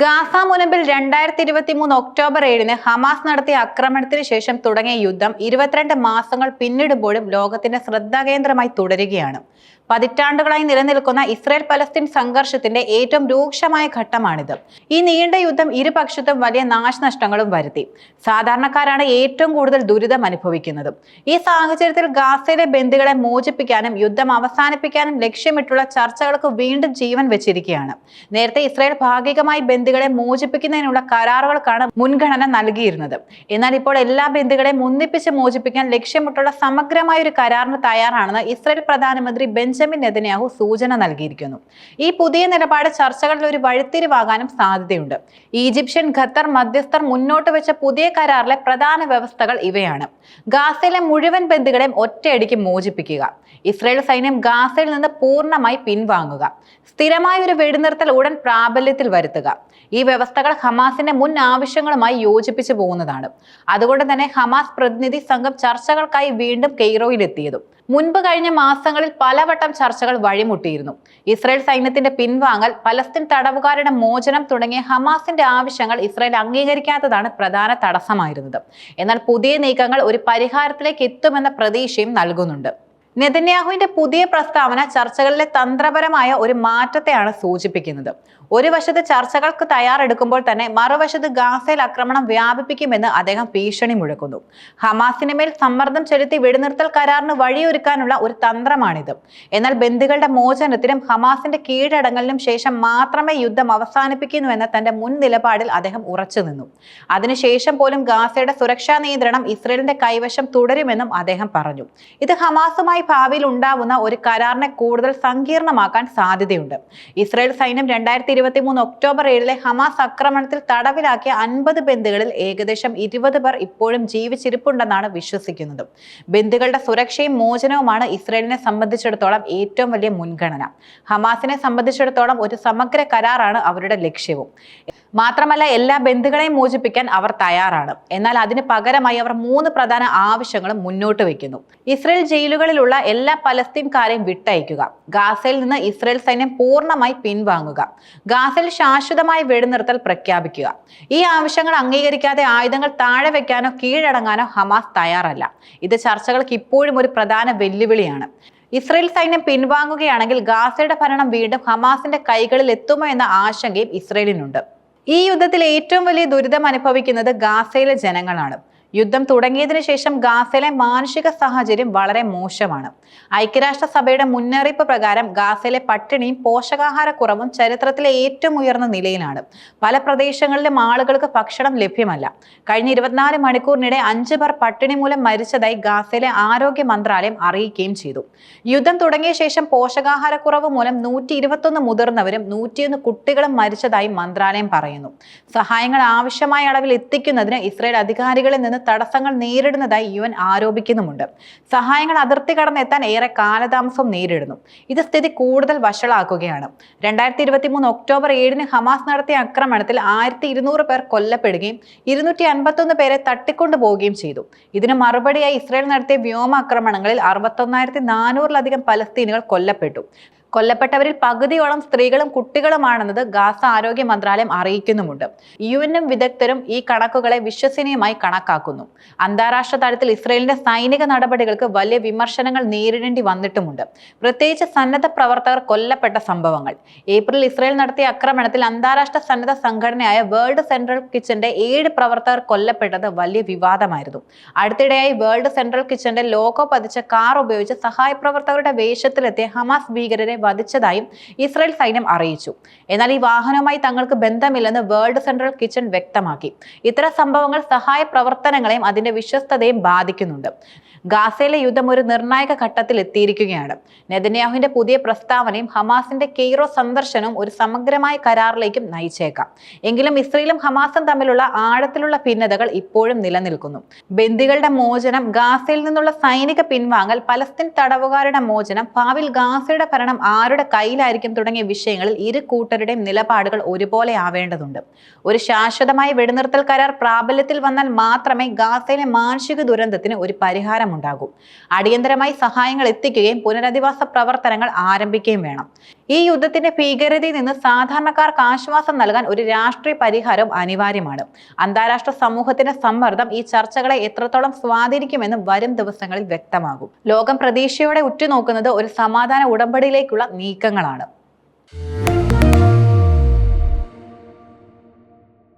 Gaza മുനമ്പിൽ രണ്ടായിരത്തി ഇരുപത്തി മൂന്ന് ഒക്ടോബർ ഏഴിന് ഹമാസ് നടത്തിയ ആക്രമണത്തിന് ശേഷം തുടങ്ങിയ യുദ്ധം ഇരുപത്തിരണ്ട് മാസങ്ങൾ പിന്നിടുമ്പോഴും ലോകത്തിന്റെ ശ്രദ്ധാകേന്ദ്രമായി തുടരുകയാണ്. പതിറ്റാണ്ടുകളായി നിലനിൽക്കുന്ന ഇസ്രായേൽ പലസ്തീൻ സംഘർഷത്തിന്റെ ഏറ്റവും രൂക്ഷമായ ഘട്ടമാണിത്. ഈ നീണ്ട യുദ്ധം ഇരുപക്ഷത്തും വലിയ നാശനഷ്ടങ്ങളും വരുത്തി. സാധാരണക്കാരാണ് ഏറ്റവും കൂടുതൽ ദുരിതം അനുഭവിക്കുന്നത്. ഈ സാഹചര്യത്തിൽ ഗാസയിലെ ബന്ദികളെ മോചിപ്പിക്കാനും യുദ്ധം അവസാനിപ്പിക്കാനും ലക്ഷ്യമിട്ടുള്ള ചർച്ചകൾക്ക് വീണ്ടും ജീവൻ വെച്ചിരിക്കുകയാണ്. നേരത്തെ ഇസ്രായേൽ ഭാഗികമായി ബന്ദികളെ മോചിപ്പിക്കുന്നതിനുള്ള കരാറുകൾക്കാണ് മുൻഗണന നൽകിയിരുന്നത്. എന്നാൽ ഇപ്പോൾ എല്ലാ ബന്ധുക്കളെയും ഒന്നിപ്പിച്ച് മോചിപ്പിക്കാൻ ലക്ഷ്യമിട്ടുള്ള സമഗ്രമായ ഒരു കരാറിന് തയ്യാറാണെന്ന് ഇസ്രായേൽ പ്രധാനമന്ത്രി ബെഞ്ചമിൻ നെതന്യാഹു സൂചന നൽകിയിരിക്കുന്നു. ഈ പുതിയ നിലപാട് ചർച്ചകളിൽ ഒരു വഴിത്തിരിവാകാനും സാധ്യതയുണ്ട്. ഈജിപ്ഷ്യൻ ഖത്തർ മധ്യസ്ഥർ മുന്നോട്ട് വെച്ച പുതിയ കരാറിലെ പ്രധാന വ്യവസ്ഥകൾ ഇവയാണ്. ഗാസയിലെ മുഴുവൻ ബന്ധുക്കളെയും ഒറ്റയടിക്ക് മോചിപ്പിക്കുക. ഇസ്രായേൽ സൈന്യം ഗാസയിൽ നിന്ന് പൂർണമായി പിൻവാങ്ങുക. സ്ഥിരമായ ഒരു വെടിനിർത്തൽ ഉടൻ പ്രാബല്യത്തിൽ വരുത്തുക. ഈ വ്യവസ്ഥകൾ ഹമാസിന്റെ മുൻ ആവശ്യങ്ങളുമായി യോജിപ്പിച്ചു പോകുന്നതാണ്. അതുകൊണ്ട് തന്നെ ഹമാസ് പ്രതിനിധി സംഘം ചർച്ചകൾക്കായി വീണ്ടും കെയ്റോയിലെത്തിയതും. മുൻപ് കഴിഞ്ഞ മാസങ്ങളിൽ പലവട്ടം ചർച്ചകൾ വഴിമുട്ടിയിരുന്നു. ഇസ്രായേൽ സൈന്യത്തിന്റെ പിൻവാങ്ങൽ പലസ്തീൻ തടവുകാരുടെ മോചനം തുടങ്ങിയ ഹമാസിന്റെ ആവശ്യങ്ങൾ ഇസ്രായേൽ അംഗീകരിക്കാത്തതാണ് പ്രധാന തടസ്സമായിരുന്നത്. എന്നാൽ പുതിയ നീക്കങ്ങൾ ഒരു പരിഹാരത്തിലേക്ക് എത്തുമെന്ന പ്രതീക്ഷയും നൽകുന്നുണ്ട്. നെതന്യാഹുവിന്റെ പുതിയ പ്രസ്താവന ചർച്ചകളിലെ തന്ത്രപരമായ ഒരു മാറ്റത്തെയാണ് സൂചിപ്പിക്കുന്നത്. ഒരു വശത്ത് ചർച്ചകൾക്ക് തയ്യാറെടുക്കുമ്പോൾ തന്നെ മറുവശത്ത് ഗാസയിൽ ആക്രമണം വ്യാപിപ്പിക്കുമെന്ന് അദ്ദേഹം ഭീഷണി മുഴക്കുന്നു. ഹമാസിന് മേൽ സമ്മർദ്ദം ചെലുത്തി വെടിനിർത്തൽ കരാറിന് വഴിയൊരുക്കാനുള്ള ഒരു തന്ത്രമാണിത്. എന്നാൽ ബന്ദികളുടെ മോചനത്തിനും ഹമാസിന്റെ കീഴടങ്ങലിനും ശേഷം മാത്രമേ യുദ്ധം അവസാനിപ്പിക്കുന്നുവെന്ന തന്റെ മുൻ നിലപാടിൽ അദ്ദേഹം ഉറച്ചു നിന്നു. അതിനുശേഷം പോലും ഗാസയുടെ സുരക്ഷാ നിയന്ത്രണം ഇസ്രയേലിന്റെ കൈവശം തുടരുമെന്നും അദ്ദേഹം പറഞ്ഞു. ഇത് ഹമാസുമായി ഭാവിയിൽ ഉണ്ടാവുന്ന ഒരു കരാറിനെ കൂടുതൽ സങ്കീർണമാക്കാൻ സാധ്യതയുണ്ട്. ഇസ്രയേൽ സൈന്യം രണ്ടായിരത്തി ഇരുപത്തി മൂന്ന് ഒക്ടോബർ ഏഴിലെ ഹമാസ് ആക്രമണത്തിൽ തടവിലാക്കിയ അൻപത് ബന്ധുകളിൽ ഏകദേശം ഇരുപത് പേർ ഇപ്പോഴും ജീവിച്ചിരിപ്പുണ്ടെന്നാണ് വിശ്വസിക്കുന്നത്. ബന്ധുക്കളുടെ സുരക്ഷയും മോചനവുമാണ് ഇസ്രയേലിനെ സംബന്ധിച്ചിടത്തോളം ഏറ്റവും വലിയ മുൻഗണന. ഹമാസിനെ സംബന്ധിച്ചിടത്തോളം ഒരു സമഗ്ര കരാറാണ് അവരുടെ ലക്ഷ്യവും. മാത്രമല്ല എല്ലാ ബന്ധുക്കളെയും മോചിപ്പിക്കാൻ അവർ തയ്യാറാണ്. എന്നാൽ അതിന് പകരമായി അവർ മൂന്ന് പ്രധാന ആവശ്യങ്ങളും മുന്നോട്ട് വയ്ക്കുന്നു. ഇസ്രയേൽ ജയിലുകളിലുള്ള എല്ലാ പലസ്തീൻകാരെയും വിട്ടയക്കുക. ഗാസയിൽ നിന്ന് ഇസ്രയേൽ സൈന്യം പൂർണമായി പിൻവാങ്ങുക. ഗാസയിൽ ശാശ്വതമായ വെടിനിർത്തൽ പ്രഖ്യാപിക്കുക. ഈ ആവശ്യങ്ങൾ അംഗീകരിക്കാതെ ആയുധങ്ങൾ താഴെ വെക്കാനോ കീഴടങ്ങാനോ ഹമാസ് തയ്യാറല്ല. ഇത് ചർച്ചകൾക്ക് ഇപ്പോഴും ഒരു പ്രധാന വെല്ലുവിളിയാണ്. ഇസ്രയേൽ സൈന്യം പിൻവാങ്ങുകയാണെങ്കിൽ ഗാസയുടെ ഭരണം വീണ്ടും ഹമാസിന്റെ കൈകളിൽ എത്തുമോ എന്ന ആശങ്കയും ഇസ്രയേലിനുണ്ട്. ഈ യുദ്ധത്തിൽ ഏറ്റവും വലിയ ദുരിതം അനുഭവിക്കുന്നത് ഗാസയിലെ ജനങ്ങളാണ്. യുദ്ധം തുടങ്ങിയതിനു ശേഷം ഗാസയിലെ മാനുഷിക സാഹചര്യം വളരെ മോശമാണ്. ഐക്യരാഷ്ട്ര സഭയുടെ മുന്നറിയിപ്പ് പ്രകാരം ഗാസയിലെ പട്ടിണിയും പോഷകാഹാരക്കുറവും ചരിത്രത്തിലെ ഏറ്റവും ഉയർന്ന നിലയിലാണ്. പല പ്രദേശങ്ങളിലും ആളുകൾക്ക് ഭക്ഷണം ലഭ്യമല്ല. കഴിഞ്ഞ ഇരുപത്തിനാല് മണിക്കൂറിനിടെ അഞ്ചു പേർ പട്ടിണി മൂലം മരിച്ചതായി ഗാസയിലെ ആരോഗ്യ മന്ത്രാലയം അറിയിക്കുകയും ചെയ്തു. യുദ്ധം തുടങ്ങിയ ശേഷം പോഷകാഹാരക്കുറവ് മൂലം നൂറ്റി ഇരുപത്തൊന്ന് മുതിർന്നവരും നൂറ്റിയൊന്ന് കുട്ടികളും മരിച്ചതായി മന്ത്രാലയം പറയുന്നു. സഹായങ്ങൾ ആവശ്യമായ അളവിൽ എത്തിക്കുന്നതിന് ഇസ്രായേൽ അധികാരികളിൽ നിന്ന് തടസ്സങ്ങൾ നേരിടുന്നതായി യു എൻ ആരോപിക്കുന്നുമുണ്ട്. സഹായങ്ങൾ അതിർത്തി കടന്നെത്താൻ ഏറെ കാലതാമസം നേരിടുന്നു. ഇത് സ്ഥിതി കൂടുതൽ വഷളാക്കുകയാണ്. രണ്ടായിരത്തി ഇരുപത്തി മൂന്ന് ഒക്ടോബർ ഏഴിന് ഹമാസ് നടത്തിയ ആക്രമണത്തിൽ ആയിരത്തി ഇരുന്നൂറ് പേർ കൊല്ലപ്പെടുകയും ഇരുന്നൂറ്റി അൻപത്തൊന്ന് പേരെ തട്ടിക്കൊണ്ടുപോവുകയും ചെയ്തു. ഇതിന് മറുപടിയായി ഇസ്രായേൽ നടത്തിയ വ്യോമാക്രമണങ്ങളിൽ അറുപത്തൊന്നായിരത്തി നാനൂറിലധികം പലസ്തീനുകൾ കൊല്ലപ്പെട്ടു. കൊല്ലപ്പെട്ടവരിൽ പകുതിയോളം സ്ത്രീകളും കുട്ടികളുമാണെന്നത് ഗാസ ആരോഗ്യ മന്ത്രാലയം അറിയിക്കുന്നുമുണ്ട്. യു എനും വിദഗ്ധരും ഈ കണക്കുകളെ വിശ്വസനീയമായി കണക്കാക്കുന്നു. അന്താരാഷ്ട്ര തലത്തിൽ ഇസ്രയേലിന്റെ സൈനിക നടപടികൾക്ക് വലിയ വിമർശനങ്ങൾ നേരിടേണ്ടി വന്നിട്ടുമുണ്ട്. പ്രത്യേകിച്ച് സന്നദ്ധ പ്രവർത്തകർ കൊല്ലപ്പെട്ട സംഭവങ്ങൾ. ഏപ്രിൽ ഇസ്രയേൽ നടത്തിയ ആക്രമണത്തിൽ അന്താരാഷ്ട്ര സന്നദ്ധ സംഘടനയായ വേൾഡ് സെൻട്രൽ കിച്ചന്റെ ഏഴ് പ്രവർത്തകർ കൊല്ലപ്പെട്ടത് വലിയ വിവാദമായിരുന്നു. അടുത്തിടെയായി വേൾഡ് സെൻട്രൽ കിച്ചന്റെ ലോഗോ പതിച്ച കാർ ഉപയോഗിച്ച് സഹായ പ്രവർത്തകരുടെ വേഷത്തിലെത്തിയ ഹമാസ് ഭീകരരെ വധിച്ചതായും ഇസ്രായേൽ സൈന്യം അറിയിച്ചു. എന്നാൽ ഈ വാഹനവുമായി തങ്ങൾക്ക് ബന്ധമില്ലെന്ന് വേൾഡ് സെൻട്രൽ കിച്ചൺ വ്യക്തമാക്കി. ഇത്തരം സംഭവങ്ങൾ സഹായ പ്രവർത്തനങ്ങളെയും അതിന്റെ വിശ്വസ്തതയും ബാധിക്കുന്നുണ്ട്. ഗാസയിലെ യുദ്ധം ഒരു നിർണായക ഘട്ടത്തിൽ എത്തിയിരിക്കുകയാണ്. നെതന്യാഹുവിന്റെ പുതിയ പ്രസ്താവനയും ഹമാസിന്റെ കെയ്റോ സന്ദർശനവും ഒരു സമഗ്രമായ കരാറിലേക്കും നയിച്ചേക്കാം. എങ്കിലും ഇസ്രയേലും ഹമാസും തമ്മിലുള്ള ആഴത്തിലുള്ള ഭിന്നതകൾ ഇപ്പോഴും നിലനിൽക്കുന്നു. ബന്ദികളുടെ മോചനം ഗാസയിൽ നിന്നുള്ള സൈനിക പിൻവാങ്ങൽ പലസ്തീൻ തടവുകാരുടെ മോചനം ഭാവിയിൽ ഗാസയുടെ ഭരണം ആരുടെ കയ്യിലായിരിക്കും തുടങ്ങിയ വിഷയങ്ങളിൽ ഇരു കൂട്ടരുടെയും നിലപാടുകൾ ഒരുപോലെ ആവേണ്ടതുണ്ട്. ഒരു ശാശ്വതമായ വെടിനിർത്തൽ കരാർ പ്രാബല്യത്തിൽ വന്നാൽ മാത്രമേ ഗാസയിലെ മാനുഷിക ദുരന്തത്തിന് ഒരു പരിഹാരം ഉണ്ടാകൂ അടിയന്തരമായി സഹായങ്ങൾ എത്തിക്കുകയും പുനരധിവാസ പ്രവർത്തനങ്ങൾ ആരംഭിക്കുകയും വേണം. ഈ യുദ്ധത്തിന്റെ ഭീകരതയിൽ നിന്ന് സാധാരണക്കാർക്ക് ആശ്വാസം നൽകാൻ ഒരു രാഷ്ട്രീയ പരിഹാരം അനിവാര്യമാണ്. അന്താരാഷ്ട്ര സമൂഹത്തിന്റെ സമ്മർദ്ദം ഈ ചർച്ചകളെ എത്രത്തോളം സ്വാധീനിക്കുമെന്ന് വരും ദിവസങ്ങളിൽ വ്യക്തമാകും. ലോകം പ്രതീക്ഷയോടെ ഉറ്റുനോക്കുന്നത് ഒരു സമാധാന ഉടമ്പടിയിലേക്കുള്ള നീക്കങ്ങളാണ്.